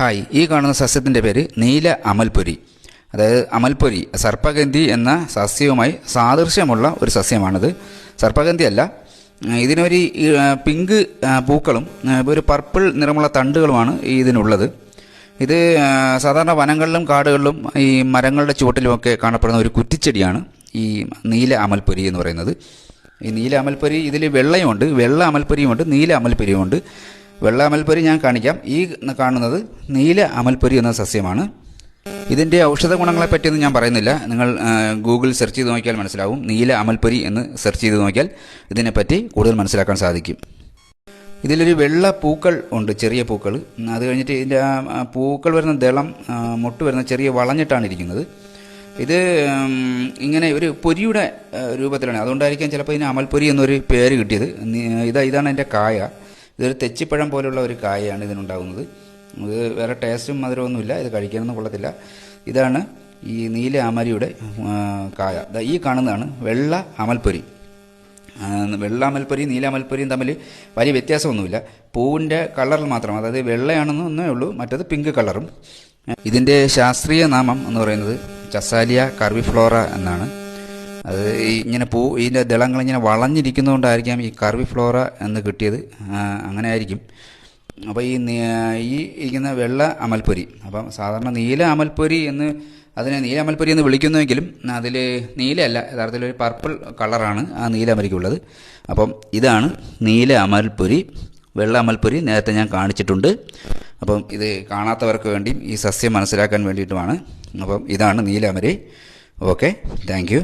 Hi ഈ കാണുന്ന സസ്യത്തിന്റെ പേര് നീല അമൽപൊരി. അതായത് അമൽപൊരി സർപ്പഗന്ധി എന്ന സസ്യവുമായി സാദൃശ്യമുള്ള ഒരു സസ്യമാണിത്. സർപ്പഗന്ധി അല്ല ഇതിനൊരു പിങ്ക് പൂക്കളും ഒരു പർപ്പിൾ നിറമുള്ള തണ്ടുകളുമാണ് ഇതിനുള്ളത്. ഇത് സാധാരണ വനങ്ങളിലും കാടുകളിലും ഈ മരങ്ങളുടെ ചുവട്ടിലുമൊക്കെ കാണപ്പെടുന്ന ഒരു കുറ്റിച്ചെടിയാണ് ഈ നീല അമൽപ്പൊരി എന്ന് പറയുന്നത്. ഈ നീല അമൽപ്പൊരി ഇതിൽ വെള്ളയുമുണ്ട് വെള്ള അമൽപ്പൊരിയുമുണ്ട് നീല അമൽപ്പൊരിയുമുണ്ട് വെള്ള അമൽപ്പൊരി ഞാൻ കാണിക്കാം. ഈ കാണുന്നത് നീല അമൽപ്പൊരി എന്ന സസ്യമാണ്. ഇതിന്റെ ഔഷധ ഗുണങ്ങളെ പറ്റിയൊന്നും ഞാൻ പറയുന്നില്ല. നിങ്ങൾ ഗൂഗിൾ സെർച്ച് ചെയ്ത് നോക്കിയാൽ മനസ്സിലാവും. നീല അമൽപ്പൊരി എന്ന് സെർച്ച് ചെയ്ത് നോക്കിയാൽ ഇതിനെപ്പറ്റി കൂടുതൽ മനസ്സിലാക്കാൻ സാധിക്കും. ഇതിലൊരു വെള്ള പൂക്കൾ ഉണ്ട് ചെറിയ പൂക്കൾ. അത് കഴിഞ്ഞിട്ട് ഇതിന്റെ പൂക്കൾ വരുന്ന ദളം മുട്ട് വരുന്ന ചെറിയ വളഞ്ഞിട്ടാണ് ഇരിക്കുന്നത്. ഇത് ഇങ്ങനെ ഒരു പൊരിയുടെ രൂപത്തിലാണ്. അതുകൊണ്ടായിരിക്കാം ചിലപ്പോൾ ഇതിന് അമൽപ്പൊരി എന്നൊരു പേര് കിട്ടിയത്. ഇതാ ഇതാണ് എന്റെ കായ. ഇതൊരു തെച്ചിപ്പഴം പോലുള്ള ഒരു കായയാണ് ഇതിനുണ്ടാകുന്നത്. ഇത് വേറെ ടേസ്റ്റും മധുരമൊന്നുമില്ല ഇത് കഴിക്കാനൊന്നും കൊള്ളത്തില്ല. ഇതാണ് ഈ നീല ആമരിയുടെ കായ. ഈ കാണുന്നതാണ് വെള്ള അമൽപ്പൊരി നീല അമൽപ്പൊരിയും തമ്മിൽ വലിയ വ്യത്യാസമൊന്നുമില്ല. പൂവിന്റെ കളറിൽ മാത്രം അതായത് വെള്ളയാണെന്നേ ഉള്ളൂ മറ്റത് പിങ്ക് കളറും. ഇതിന്റെ ശാസ്ത്രീയ നാമം എന്ന് പറയുന്നത് ചസാലിയ കർവിഫ്ലോറ എന്നാണ്. അത് ഇങ്ങനെ പൂ ഇതിന്റെ ദളങ്ങൾ ഇങ്ങനെ വളഞ്ഞിരിക്കുന്നതുകൊണ്ടായിരിക്കാം ഈ കർവി ഫ്ലോറ എന്ന് കിട്ടിയത്. അങ്ങനെ ആയിരിക്കും അപ്പോൾ ഈ ഈ ഇരിക്കുന്ന വെള്ള അമൽപ്പൊരി അപ്പം സാധാരണ നീല അമൽപ്പൊരി എന്ന് അതിനെ നീല അമൽപ്പൊരി എന്ന് വിളിക്കുന്നുവെങ്കിലും അതിൽ നീലയല്ല യഥാർത്ഥത്തിൽ ഒരു പർപ്പിൾ കളറാണ് ആ നീല അമരിക്കുള്ളത് അപ്പം ഇതാണ് നീല അമൽപ്പൊരി വെള്ള അമൽപ്പൊരി നേരത്തെ ഞാൻ കാണിച്ചിട്ടുണ്ട്. അപ്പം ഇത് കാണാത്തവർക്ക് വേണ്ടിയും ഈ സസ്യം മനസ്സിലാക്കാൻ വേണ്ടിയിട്ടുമാണ്. അപ്പം ഇതാണ് നീല അമരി. Okay thank